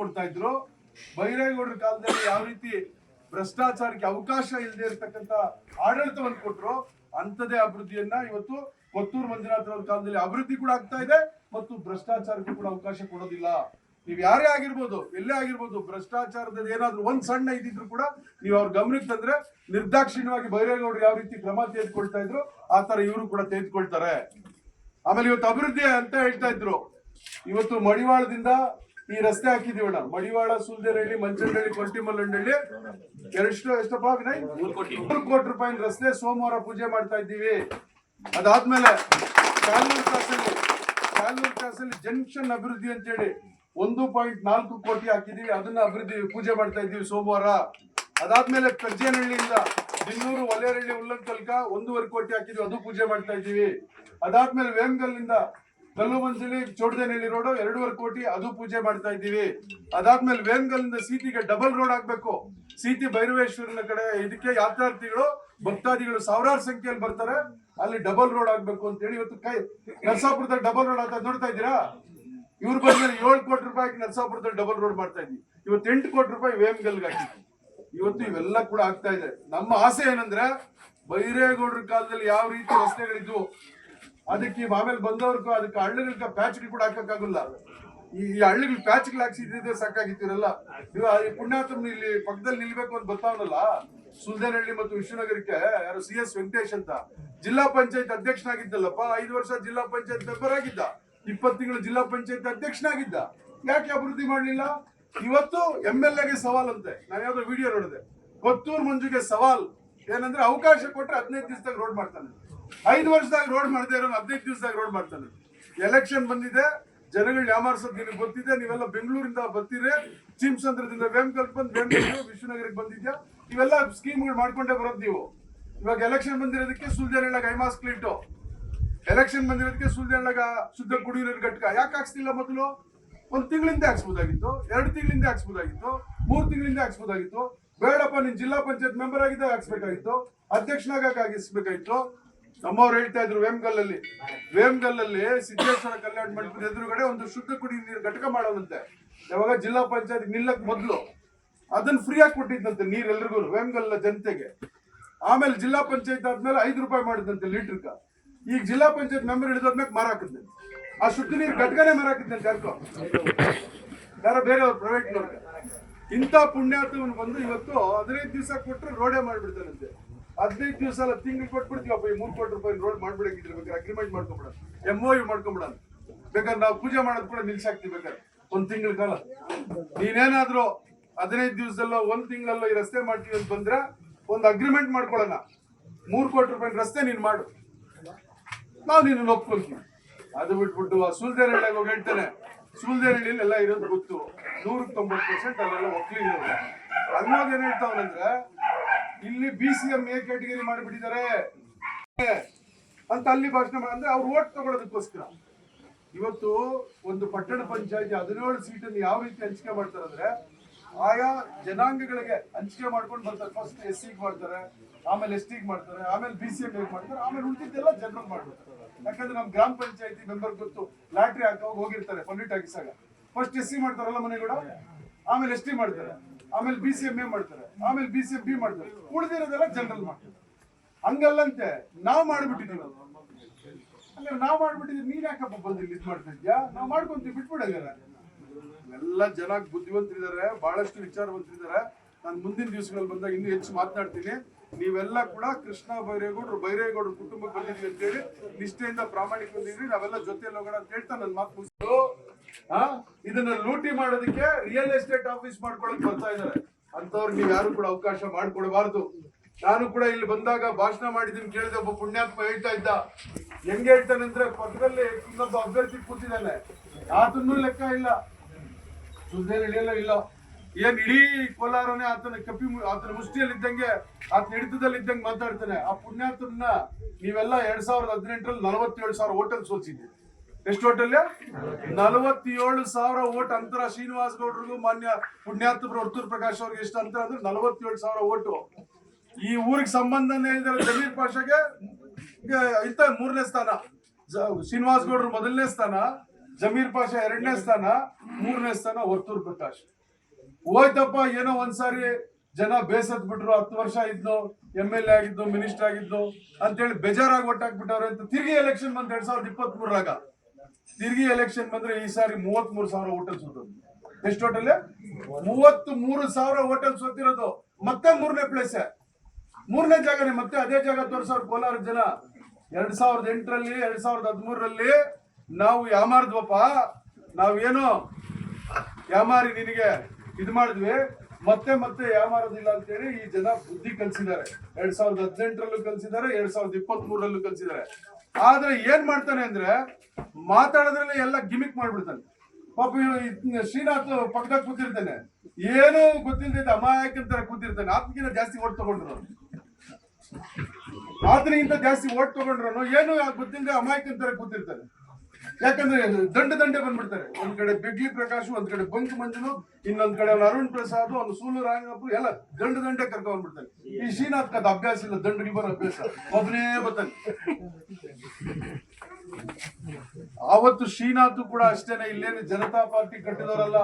ಕೊಡ್ತಾ ಇದ್ರು. ಬೈರೇಗೌಡರ ಕಾಲದಲ್ಲಿ ಯಾವ ರೀತಿ ಭ್ರಷ್ಟಾಚಾರಕ್ಕೆ ಅವಕಾಶ ಇಲ್ಲದೆ ಇರತಕ್ಕಂತ ಆಡಳಿತವನ್ನು ಕೊಟ್ಟರು ಅಂತದೇ ಅಭಿವೃದ್ಧಿಯನ್ನ ಇವತ್ತು ಕೊತ್ತೂರು ಮಂಜುನಾಥ್ ಕಾಲದಲ್ಲಿ ಅಭಿವೃದ್ಧಿ ಕೂಡ ಆಗ್ತಾ ಇದೆ ಮತ್ತು ಭ್ರಷ್ಟಾಚಾರಕ್ಕೂ ಕೂಡ ಅವಕಾಶ ಕೊಡೋದಿಲ್ಲ. ನೀವು ಯಾರೇ ಆಗಿರ್ಬೋದು, ಎಲ್ಲೇ ಆಗಿರ್ಬೋದು ಭ್ರಷ್ಟಾಚಾರದ ಏನಾದ್ರೂ ಒಂದ್ ಸಣ್ಣ ಇದ್ದಿದ್ರು ಕೂಡ ನೀವು ಅವ್ರ ಗಮನಕ್ಕೆ ತಂದ್ರೆ ನಿರ್ದಾಕ್ಷಿಣ್ಯವಾಗಿ ಬೈರೇಗೌಡರು ಯಾವ ರೀತಿ ಕ್ರಮ ತೆಗೆದುಕೊಳ್ತಾ ಇದ್ರು, ಆ ತರ ಇವರು ಕೂಡ ತೆಗೆದುಕೊಳ್ತಾರೆ. ಆಮೇಲೆ ಇವತ್ತು ಅಭಿವೃದ್ಧಿ ಅಂತ ಹೇಳ್ತಾ ಇದ್ರು. ಇವತ್ತು ಮಡಿವಾಳದಿಂದ ಈ ರಸ್ತೆ ಹಾಕಿದೀವಣ್ಣ ಮಡಿವಾಳ ಸುಲ್ದೇರಹಳ್ಳಿ ಮಂಚನಹಳ್ಳಿ ಕೊಂಟಿಮಲ್ಲಂಡಳ್ಳಿ ಎಷ್ಟು ಎಷ್ಟಪ್ಪ ಮೂರು ಕೋಟಿ. ರೂಪಾಯಿ ರಸ್ತೆ ಸೋಮವಾರ ಪೂಜೆ ಮಾಡ್ತಾ ಇದ್ದೀವಿ. ಅದಾದ್ಮೇಲೆ ಕಾಲೂರು ಕ್ರಾಸಲ್ಲಿ ಕಾಲೂರು ಕ್ರಾಸಲ್ಲಿ ಜಂಕ್ಷನ್ ಅಭಿವೃದ್ಧಿ ಅಂತೇಳಿ ಒಂದು ಪಾಯಿಂಟ್ ನಾಲ್ಕು ಕೋಟಿ ಹಾಕಿದೀವಿ ಅದನ್ನ ಅಭಿವೃದ್ಧಿ ಪೂಜೆ ಮಾಡ್ತಾ ಇದ್ದೀವಿ ಸೋಮವಾರ. ಅದಾದ್ಮೇಲೆ ಕಜ್ಜೇನಹಳ್ಳಿಯಿಂದ ಬಿನ್ನೂರು ಒಲೆಯರಹಳ್ಳಿ ಉಲ್ಲನ್ ತನಕ ಒಂದೂವರೆ ಕೋಟಿ ಹಾಕಿದ್ವಿ ಅದು ಪೂಜೆ ಮಾಡ್ತಾ ಇದ್ದೀವಿ. ಅದಾದ್ಮೇಲೆ ವೇಮಗಲ್ನಿಂದ ಕಲ್ಲು ಮಂಜಲಿ ಚೋಡದೇನಹಳ್ಳಿ ರೋಡ್ ಎರಡೂವರೆ ಕೋಟಿ ಅದು ಪೂಜೆ ಮಾಡ್ತಾ ಇದ್ದೀವಿ. ಅದಾದ್ಮೇಲೆ ವೇಮಗಲ್ನಿಂದ ಸೀತಿಗೆ ಡಬಲ್ ರೋಡ್ ಆಗ್ಬೇಕು. ಸೀತಿ ಭೈರವೇಶ್ವರನ ಕಡೆ ಇದಕ್ಕೆ ಯಾತ್ರಾರ್ಥಿಗಳು, ಭಕ್ತಾದಿಗಳು ಸಾವಿರಾರು ಸಂಖ್ಯೆಯಲ್ಲಿ ಬರ್ತಾರೆ. ಅಲ್ಲಿ ಡಬಲ್ ರೋಡ್ ಆಗ್ಬೇಕು ಅಂತ ಹೇಳಿ ಇವತ್ತು ಕೈ ನರಸಾಪುರದಲ್ಲಿ ಡಬಲ್ ರೋಡ್ ಅಂತ ನೋಡ್ತಾ ಇದ್ದೀರಾ? ಇವ್ರ ಬಂದ್ಮೇಲೆ ಏಳು ಕೋಟಿ ರೂಪಾಯಿ ನರಸಾಪುರದಲ್ಲಿ ಡಬಲ್ ರೋಡ್ ಮಾಡ್ತಾ ಇದ್ವಿ. ಇವತ್ತು ಎಂಟು ಕೋಟಿ ರೂಪಾಯಿ ವೇಮಗಲ್ಗೆ ಹಾಕಿದ್ವಿ. ಇವತ್ತು ಇವೆಲ್ಲ ಕೂಡ ಆಗ್ತಾ ಇದೆ. ನಮ್ಮ ಆಸೆ ಏನಂದ್ರೆ, ಬೈರೇಗೌಡರ ಕಾಲದಲ್ಲಿ ಯಾವ ರೀತಿ ರಸ್ತೆಗಳಿದ್ವು ಅದಕ್ಕೆ ಆಮೇಲೆ ಬಂದವ್ರಿಗೂ ಅದಕ್ಕೆ ಹಳ್ಳಿಗಳಿಗೆ ಪ್ಯಾಚ್ಗಳು ಕೂಡ ಹಾಕಕ್ಕಾಗಲ್ಲ ಈ ಹಳ್ಳಿಗಳ ಹಳ್ಳಿಗಳು ಪ್ಯಾಚ್ಗಳು ಹಾಕ್ಸಿದ್ರೆ ಸಾಕಾಗಿತ್ತಿರಲ್ಲ? ಈ ಪುಣ್ಯಾತ್ಮ ಇಲ್ಲಿ ಪಕ್ಕದಲ್ಲಿ ನಿಲ್ಬೇಕು ಅಂತ ಬರ್ತಾವನಲ್ಲ ಸುಲ್ದೇನಹಳ್ಳಿ ಮತ್ತು ವಿಶ್ವನಗರಕ್ಕೆ, ಯಾರು ಸಿ ಎಸ್ ವೆಂಕಟೇಶ್ ಅಂತ. ಜಿಲ್ಲಾ ಪಂಚಾಯತ್ ಅಧ್ಯಕ್ಷನಾಗಿದ್ದಲ್ಲಪ್ಪ, ಐದು ವರ್ಷ ಜಿಲ್ಲಾ ಪಂಚಾಯತ್ ಮೆಂಬರ್ ಆಗಿದ್ದ. ಇಪ್ಪತ್ತು ತಿಂಗಳು ಜಿಲ್ಲಾ ಪಂಚಾಯತ್ ಅಧ್ಯಕ್ಷನಾಗಿದ್ದ. ಯಾಕೆ ಅಭಿವೃದ್ಧಿ ಮಾಡಲಿಲ್ಲ? ಇವತ್ತು ಎಂ ಎಲ್ ಎಗೆ ಸವಾಲಂತೆ ನಾನು ಯಾವ್ದೋ ವಿಡಿಯೋ ನೋಡಿದೆ. ಕೊತ್ತೂರು ಮಂಜುಗೆ ಸವಾಲ್. ಏನಂದ್ರೆ ಅವಕಾಶ ಕೊಟ್ಟರೆ ಹದಿನೈದು ದಿವಸದಾಗ ರೋಡ್ ಮಾಡ್ತಾನೆ. ಐದು ವರ್ಷದಾಗ ರೋಡ್ ಮಾಡದೇ ಇರೋ ಹದಿನೈದು ದಿವಸದಾಗ ರೋಡ್ ಮಾಡ್ತಾನೆ ಎಲೆಕ್ಷನ್ ಬಂದಿದೆ, ಜನಗಳು ಯಾಮಾರ್ಸೋದು ನಿನಗೆ ಗೊತ್ತಿದೆ, ನೀವೆಲ್ಲ ಬೆಂಗಳೂರಿಂದ ಬರ್ತೀರಿ ಚಿಮ್ಸಂದ್ರದಿಂದ ವೇಮಕಲ್ ಬಂದು ಬೆಂಗಳೂರು ವಿಶ್ವನಗರಕ್ಕೆ ಬಂದಿದ್ಯಾ? ಇವೆಲ್ಲ ಸ್ಕೀಮ್ಗಳು ಮಾಡ್ಕೊಂಡೇ ಬರೋದು ನೀವು. ಇವಾಗ ಎಲೆಕ್ಷನ್ ಬಂದಿರೋದಕ್ಕೆ ಸುಲ್ದೇನಳ್ಳಾಗ ಐಮಾಸ್ ಕ್ಲಿಂಟು ಎಲೆಕ್ಷನ್ ಬಂದಿರೋದಕ್ಕೆ ಸುಲ್ದೇನಳ್ಳಾಗ ಶುದ್ಧ ಕುಡಿಯೋ ನೀರು ಘಟಕ. ಯಾಕೆ ಹಾಕ್ಸ್ತಿಲ್ಲ ಮೊದಲು? ಒಂದು ತಿಂಗಳಿಂದ ಹಾಕ್ಸ್ಬೋದಾಗಿತ್ತು, ಎರಡು ತಿಂಗಳಿಂದ ಹಾಕ್ಸ್ಬೋದಾಗಿತ್ತು, ಮೂರು ತಿಂಗಳಿಂದ ಹಾಕ್ಸ್ಬೋದಾಗಿತ್ತು. ಬೇಡಪ್ಪ, ನೀನು ಜಿಲ್ಲಾ ಪಂಚಾಯತ್ ಮೆಂಬರ್ ಆಗಿದ್ದ ಹಾಕ್ಸ್ಬೇಕಾಗಿತ್ತು ಅಧ್ಯಕ್ಷನಾಗ ಹಾಕಿಸ್ಬೇಕಾಗಿತ್ತು. ನಮ್ಮವ್ರು ಹೇಳ್ತಾ ಇದ್ರು ವೇಮ್ಗಲ್ಲಲ್ಲಿ. ವೇಮ್ಗಲ್ಲಲ್ಲಿ ಸಿದ್ದೇಶ್ವರ ಕಲ್ಯಾಣ ಮಂಟಪದ ಎದುರುಗಡೆ ಒಂದು ಶುದ್ಧ ಕುಡಿ ನೀರು ಘಟಕ ಮಾಡೋದಂತೆ. ಯಾವಾಗ ಜಿಲ್ಲಾ ಪಂಚಾಯತ್ ನಿಲ್ಲಕ್ ಮೊದಲು ಅದನ್ನ ಫ್ರೀ ಆಗಿ ಕೊಟ್ಟಿದ್ದಂತೆ ನೀರ್ ಎಲ್ರಿಗೂ ವೇಮಗಲ್ಲ ಜನತೆಗೆ. ಆಮೇಲೆ ಜಿಲ್ಲಾ ಪಂಚಾಯತ್ ಆದ್ಮೇಲೆ ಐದು ರೂಪಾಯಿ ಮಾಡಿದಂತೆ ಲೀಟರ್ಕ. ಈಗ ಜಿಲ್ಲಾ ಪಂಚಾಯತ್ ಮೆಂಬರ್ ಹಿಡಿದಾದ್ಮೇಲೆ ಮಾರಾಕಿದ್ದೆ ಆ ಶುದ್ಧ ನೀರು ಘಟಕನೇ ಮಾರಾಕಿದ್ದಂತೆ ಯಾರ್ಕೋ ಯಾರ ಬೇರೆ ಪ್ರೈವೇಟ್ ಇಂಥ ಪುಣ್ಯಾತ್ಮನ್ ಬಂದು ಇವತ್ತು ಹದಿನೈದು ದಿವಸ ಕೊಟ್ಟರೆ ರೋಡೇ ಮಾಡ್ಬಿಡ್ತಾನಂತೆ ಹದಿನೈದು ದಿವಸ ಅಲ್ಲ ತಿಂಗಳು ಕೊಟ್ಬಿಡ್ತೀವಪ್ಪ ಈ ಮೂರು ಕೋಟಿ ರೂಪಾಯಿ ರೋಡ್ ಮಾಡ್ಬಿಡಕ್ಕಿದ್ರೆ ಬೇಕಾದ್ರೆ ಅಗ್ರಿಮೆಂಟ್ ಮಾಡ್ಕೊಂಬಿಡೋಣ. ಎಂ ಓ ಯು ಮಾಡ್ಕೊಂಬಿಡೋಣ. ಬೇಕಾದ್ರೆ ನಾವು ಪೂಜೆ ಮಾಡೋದು ಕೂಡ ನಿಲ್ಸಾಕ್ತಿವಿ ಬೇಕಾದ್ರೆ. ಒಂದು ತಿಂಗಳ ಕಾಲ. ನೀನೇನಾದ್ರೂ ಹದಿನೈದು ದಿವಸದಲ್ಲೋ, ಒಂದು ತಿಂಗಳಲ್ಲೋ ಈ ರಸ್ತೆ ಮಾಡ್ತೀವಿ ಅಂತ ಬಂದ್ರೆ ಒಂದು ಅಗ್ರಿಮೆಂಟ್ ಮಾಡ್ಕೊಳ್ಳೋಣ. ಮೂರು ಕೋಟಿ ರೂಪಾಯಿ ರಸ್ತೆ ನೀನು ಮಾಡು. ನಾವು ನಿನ್ನ ಒಪ್ಕೊಳ್ತೀವಿ ಅದು ಬಿಟ್ಬಿಟ್ಟು ಆ ಸುಲ್ದೇನಹಳ್ಳಿಗೆ ಹೋಗಿ ಹೇಳ್ತಾನೆ. ಸುಲ್ದೇನಹಳ್ಳಿಲಿ ಎಲ್ಲ ಇರೋದು ಗೊತ್ತು. ನೂರಕ್ಕೆ ತೊಂಬತ್ತು ಪರ್ಸೆಂಟ್ ಅಲ್ಲೆಲ್ಲ ಒಕ್ಕಲಿಗರು ಅನ್ನೋದು ಏನ್ ಹೇಳ್ತಾವನಂದ್ರೆ ಇಲ್ಲಿ B C M A category ಮಾಡಿಬಿಟ್ಟಿದ್ದಾರೆ. ಅಂತ ಅಲ್ಲಿ ಭಾಷಣ ಮಾಡಿದ್ರೆ ಅಂದ್ರೆ ಅವ್ರು ಓಟ್ ತಗೊಳ್ಳೋದಕ್ಕೋಸ್ಕರ. ಇವತ್ತು ಒಂದು ಪಟ್ಟಣ ಪಂಚಾಯತಿ ಹದಿನೇಳು ಸೀಟನ್ನು ಯಾವ ರೀತಿ ಹಂಚಿಕೆ ಮಾಡ್ತಾರೆ ಅಂದ್ರೆ ಆಯಾ ಜನಾಂಗಗಳಿಗೆ ಹಂಚಿಕೆ ಮಾಡ್ಕೊಂಡು ಬರ್ತಾರೆ. ಫಸ್ಟ್ ಎಸ್ ಸಿಗೆ ಮಾಡ್ತಾರೆ, ಆಮೇಲೆ ಎಸ್ ಟಿಗೆ ಮಾಡ್ತಾರೆ, ಆಮೇಲೆ ಬಿ ಸಿ ಎಂ ಮಾಡ್ತಾರೆ, ಆಮೇಲೆ ಉಳಿದಿದ್ದೆಲ್ಲ ಜನರಲ್ ಮಾಡ್ಬಿಡ್ತಾರೆ. ಯಾಕಂದ್ರೆ ನಮ್ ಗ್ರಾಮ ಪಂಚಾಯತಿ ಮೆಂಬರ್ ಗೊತ್ತು ಲಾಟ್ರಿ ಹಾಕೋ ಹೋಗಿರ್ತಾರೆ, ಪಂಡಿಟ್ ಹಾಕಿಸಾಗ ಫಸ್ಟ್ ಎಸ್ ಸಿ ಮಾಡ್ತಾರಲ್ಲ ಮನೆಗಳು ಆಮೇಲೆ ಎಸ್ ಟಿ ಮಾಡ್ತಾರೆ. ಆಮೇಲೆ ಬಿ ಸಿ ಎಂ ಎ ಮಾಡ್ತಾರೆ. ಆಮೇಲೆ ಬಿ ಸಿ ಎಂ ಬಿ ಮಾಡ್ತಾರೆ. ಉಳಿದಿರೋದೆಲ್ಲ ಜನರಲ್ ಮಾಡ್ತಾರೆ. ಹಂಗಲ್ಲಂತೆ, ನಾವು ಮಾಡ್ಬಿಟ್ಟಿದೀವಿ ಅಂದ್ರೆ ನಾವು ಮಾಡ್ಬಿಟ್ಟಿದ್ರೆ ನೀನ್ ಯಾಕಪ್ಪ ಬಂದು ಇಲ್ಲಿ ಇದ್ ಮಾಡ್ತಾ ಇದ್ಯಾ ನಾವು ಮಾಡ್ಕೊಂತೀವಿ ಬಿಟ್ಬಿಡಂಗಾರ ಎಲ್ಲ ಜನ ಬುದ್ಧಿವಂತರಿದ್ದಾರೆ ಬಹಳಷ್ಟು ವಿಚಾರವಂತರಿದ್ದಾರೆ ನಾನು ಮುಂದಿನ ದಿವಸಗಳಲ್ಲಿ ಬಂದಾಗ ಇನ್ನೂ ಹೆಚ್ಚು ಮಾತನಾಡ್ತೀನಿ. ನೀವೆಲ್ಲ ಕೂಡ ಕೃಷ್ಣ ಬೈರೇಗೌಡರು ಬೈರೇಗೌಡರು ಕುಟುಂಬಕ್ಕೆ ಬಂದಿದ್ವಿ ಅಂತೇಳಿ ನಿಷ್ಠೆಯಿಂದ ಪ್ರಾಮಾಣಿಕ ಬಂದಿದ್ವಿ ನಾವೆಲ್ಲ ಜೊತೆಯಲ್ಲಿ ಹೋಗೋಣ ಅಂತ ಹೇಳ್ತಾ ನನ್ನ ಮಾತು ಮುಗಿಸ್ತು ಇದನ್ನ ಲೂಟಿ ಮಾಡೋದಕ್ಕೆ ರಿಯಲ್ ಎಸ್ಟೇಟ್ ಆಫೀಸ್ ಮಾಡ್ಕೊಳಕ್ ಬರ್ತಾ ಇದಾರೆ. ಅಂತವ್ರಿಗೆ ನೀವು ಯಾರು ಕೂಡ ಅವಕಾಶ ಮಾಡ್ಕೊಡಬಾರ್ದು. ನಾನು ಕೂಡ ಇಲ್ಲಿ ಬಂದಾಗ ಭಾಷಣ ಮಾಡಿದ್ದೀನಿ, ಕೇಳಿದ, ಒಬ್ಬ ಪುಣ್ಯಾತ್ಮ ಹೇಳ್ತಾ ಇದ್ದ. ಹೆಂಗ್ ಹೇಳ್ತಾನೆ ಅಂದ್ರೆ ಪಕ್ಕದಲ್ಲಿ ಇನ್ನೊಬ್ಬ ಅಭ್ಯರ್ಥಿ ಕೂತಿದ್ದಾನೆ. ಆತನೂ ಲೆಕ್ಕ ಇಲ್ಲ. ಸುದ್ದಿಯಲ್ಲಿ ಇಳಿಯಲ್ಲ ಇಲ್ಲ. ಏನ್ ಇಡೀ ಕೋಲಾರನೇ ಆತನ ಕಪ್ಪಿ ಆತನ ಮುಷ್ಟಿಯಲ್ಲಿ ಇದ್ದಂಗೆ ಆತನ ಹಿಡಿತದಲ್ಲಿ ಇದ್ದಂಗೆ ಮಾತಾಡ್ತಾನೆ. ಆ ಪುಣ್ಯಾತನ ನೀವೆಲ್ಲ ಎರಡ್ ಸಾವಿರದ ಹದಿನೆಂಟರಲ್ಲಿ ನಲವತ್ತೇಳು ಸಾವಿರ ಹೋಟೆಲ್ ಸೋಲ್ಸಿದ್ರಿ ಎಷ್ಟು ಹೋಟೆಲ್ ನಲವತ್ತೇಳು ಸಾವಿರ ಓಟ್ ಅಂತರ ಶ್ರೀನಿವಾಸ್ ಗೌಡ್ರಿಗೂ ಮಾನ್ಯ ಪುಣ್ಯಾತ್ಮರು ವರ್ತೂರ್ ಪ್ರಕಾಶ್ ಅವ್ರಿಗೆ ಎಷ್ಟು ಅಂತರ ಅಂದ್ರೆ ನಲವತ್ತೇಳು ಸಾವಿರ ಓಟು. ಈ ಊರಿಗೆ ಸಂಬಂಧನೇ ಇದ್ದಾರೆ ಜಮೀರ್ ಪಾಷಾಗೆ ಇಂತ ಮೂರನೇ ಸ್ಥಾನ. ಶ್ರೀನಿವಾಸ್ ಗೌಡ್ರು ಮೊದಲನೇ ಸ್ಥಾನ, ಜಮೀರ್ ಪಾಷಾ ಎರಡನೇ ಸ್ಥಾನ, ಮೂರನೇ ಸ್ಥಾನ ವರ್ತೂರ್ ಪ್ರಕಾಶ್. ಹೋಯ್ತಪ್ಪ, ಏನೋ ಒಂದ್ಸಾರಿ ಜನ ಬೇಸತ್ ಬಿಟ್ರು, ಹತ್ತು ವರ್ಷ ಇದ್ನು ಎಂ ಎಲ್ ಎ ಆಗಿದ್ದು ಮಿನಿಸ್ಟರ್ ಆಗಿದ್ದು ಅಂತೇಳಿ ಬೇಜಾರಾಗಿ ಒಟ್ಟಾಕ್ಬಿಟ್ಟವ್ರೆ ಅಂತ ತಿರ್ಗಿ ಎಲೆಕ್ಷನ್ ಬಂದ್ ಎರಡ್ ಸಾವಿರದ ಇಪ್ಪತ್ತ್ ಮೂರಾಗ ತಿರ್ಗಿ ಎಲೆಕ್ಷನ್ ಬಂದ್ರೆ ಈ ಸಾರಿ ಮೂವತ್ತ್ ಮೂರು ಸಾವಿರ ಹೋಟೆಲ್ ಸೋತದ್ದು. ಎಷ್ಟು ಹೋಟೆಲ್ ಮೂವತ್ತ್ ಮೂರು ಸಾವಿರ ಹೋಟೆಲ್ ಸೋತಿರೋದು. ಮತ್ತೆ ಮೂರನೇ ಪ್ಲೇಸ್ ಮೂರನೇ ಜಾಗನೇ ಮತ್ತೆ ಅದೇ ಜಾಗ ತೋರಿಸೋರು ಕೋಲಾರ ಜನ. ಎರಡ್ ಸಾವಿರದ ಎಂಟರಲ್ಲಿ, ಎರಡ್ ಸಾವಿರದ ಹದಿಮೂರರಲ್ಲಿ ನಾವು ಯಾಮಾರ್ದ್ವಪ್ಪ? ನಾವೇನು ಯಾಮಾರಿ ನಿನಗೆ ಇದು ಮಾಡಿದ್ವಿ. ಮತ್ತೆ ಮತ್ತೆ ಯಾಮಾರೋದಿಲ್ಲ ಅಂತೇಳಿ ಈ ಜನ ಬುದ್ಧಿ ಕಲ್ಸಿದ್ದಾರೆ. ಎರಡ್ ಸಾವಿರದ ಹದಿನೆಂಟರಲ್ಲೂ ಕಲಿಸಿದ್ದಾರೆ, ಎರಡ್ ಸಾವಿರದ ಇಪ್ಪತ್ತ್ ಮೂರಲ್ಲೂ ಕಲ್ಸಿದ್ದಾರೆ. ಆದ್ರೆ ಏನ್ ಮಾಡ್ತಾನೆ ಅಂದ್ರೆ ಮಾತಾಡೋದ್ರಲ್ಲಿ ಎಲ್ಲ ಗಿಮಿಕ್ ಮಾಡ್ಬಿಡ್ತಾನೆ. ಪಾಪ ಶ್ರೀನಾಥ್ ಪಕ್ಕದಾಗ ಕೂತಿರ್ತಾನೆ. ಏನು ಗೊತ್ತಿಲ್ಲದೆ ಅಮಾಯಕ ತರ ಕೂತಿರ್ತಾನೆ. ಆತನಿಗಿಂತ ಜಾಸ್ತಿ ಓಟ್ ತಗೊಂಡ್ರು ಆತನಿಗಿಂತ ಜಾಸ್ತಿ ಓಟ್ ತಗೊಂಡ್ರು ಏನು ಗೊತ್ತಿಲ್ಲದೆ ಅಮಾಯಕ ತರ ಕೂತಿರ್ತಾನೆ. ಯಾಕಂದ್ರೆ ದಂಡ ದಂಡೆ ಬಂದ್ಬಿಡ್ತಾರೆ. ಒಂದ್ ಕಡೆ ಬಿಗ್ಲಿ ಪ್ರಕಾಶ್, ಒಂದ್ ಕಡೆ ಬಂಕ್ ಮಂಜುನು ಇನ್ನೊಂದ್ ಕಡೆ ಅವ್ನು ಅರುಣ್ ಪ್ರಸಾದ್ ಅವ್ನು ಸೂಲು ರಾಂಗಪ್ಪ ಎಲ್ಲ ದಂಡ ದಂಡೆ ಕರ್ಕೊಂಡ್ ಬಂದ್ಬಿಡ್ತಾನೆ ಈ ಶ್ರೀನಾಥ್ ಕದ ಅಭ್ಯಾಸ ಇಲ್ಲ ದಂಡ ಬರೋ ಅಭ್ಯಾಸ. ಒಬ್ಬನೇ ಬರ್ತಾನೆ ಆವತ್ತು ಶ್ರೀನಾಥ್ ಕೂಡ ಅಷ್ಟೇನೆ, ಇಲ್ಲೇನು ಜನತಾ ಪಾರ್ಟಿ ಕಟ್ಟಿದವರಲ್ಲ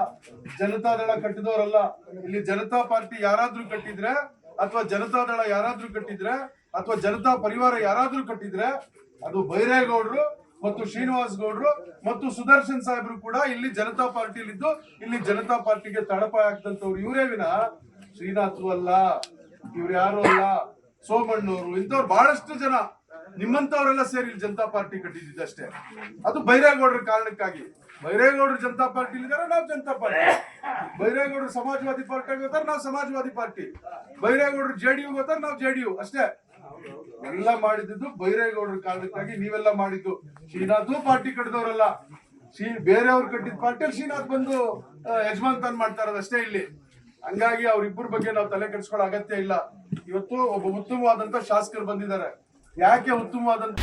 ಜನತಾದಳ ಕಟ್ಟಿದವರಲ್ಲ, ಇಲ್ಲಿ ಜನತಾ ಪಾರ್ಟಿ ಯಾರಾದ್ರೂ ಕಟ್ಟಿದ್ರೆ, ಅಥವಾ ಜನತಾದಳ ಯಾರಾದ್ರೂ ಕಟ್ಟಿದ್ರೆ, ಅಥವಾ ಜನತಾ ಪರಿವಾರ ಯಾರಾದ್ರೂ ಕಟ್ಟಿದ್ರೆ, ಅದು ಬೈರೇಗೌಡರು ಮತ್ತು ಶ್ರೀನಿವಾಸ್ ಗೌಡ್ರು ಮತ್ತು ಸುದರ್ಶನ್ ಸಾಹೇಬ್ರು ಕೂಡ ಇಲ್ಲಿ ಜನತಾ ಪಾರ್ಟಿಲಿದ್ದು ಇಲ್ಲಿ ಜನತಾ ಪಾರ್ಟಿಗೆ ತಳಪಾಯ ಆಗ್ತಂತವ್ರು ಇವರೇ ವಿನ ಶ್ರೀನಾಥ್ ಅಲ್ಲ, ಇವ್ರು ಯಾರು ಅಲ್ಲ, ಸೋಮಣ್ಣವರು, ಇಂಥವ್ರು ಬಹಳಷ್ಟು ಜನ ನಿಮ್ಮಂತವರೆಲ್ಲ ಸೇರಿ ಇಲ್ಲಿ ಜನತಾ ಪಾರ್ಟಿ ಕಟ್ಟಿದ್ದಷ್ಟೇ ಅದು ಬೈರೇಗೌಡರ ಕಾರಣಕ್ಕಾಗಿ. ಬೈರೇಗೌಡರು ಜನತಾ ಪಾರ್ಟಿ ಇದ್ದಾರೆ ನಾವು ಜನತಾ ಪಾರ್ಟಿ. ಬೈರೇಗೌಡರು ಸಮಾಜವಾದಿ ಪಾರ್ಟಿ ಹೋಗ್ತಾರೆ, ನಾವು ಸಮಾಜವಾದಿ ಪಾರ್ಟಿ. ಬೈರೇಗೌಡರು ಜೆಡಿಯು ಹೋಗ್ತಾರೆ, ನಾವು ಯು ಅಷ್ಟೇ. ಎಲ್ಲ ಮಾಡಿದ್ದು ಬೈರೇಗೌಡರ ಕಾರಣಕ್ಕಾಗಿ ನೀವೆಲ್ಲ ಮಾಡಿದ್ದು. ಶ್ರೀನಾಥ್ ಪಾರ್ಟಿ ಕಟ್ಟಿದವರಲ್ಲ. ಶ್ರೀ ಬೇರೆಯವ್ರು ಕಟ್ಟಿದ ಪಾರ್ಟಿಯಲ್ಲಿ ಶ್ರೀನಾಥ್ ಬಂದು ಆ, ಯಜಮಾನ್ ತನ್ ಮಾಡ್ತಾರ ಇರೋದಷ್ಟೇ ಇಲ್ಲಿ. ಹಂಗಾಗಿ ಅವ್ರಿಬ್ಬರ ಬಗ್ಗೆ ನಾವು ತಲೆ ಕೆಡಿಸ್ಕೊಳ್ಳೋ ಅಗತ್ಯ ಇಲ್ಲ. ಇವತ್ತು ಒಬ್ಬ ಉತ್ತಮವಾದಂತ ಶಾಸಕರು ಬಂದಿದ್ದಾರೆ. ಯಾಕೆ ಉತ್ತಮವಾದಂತ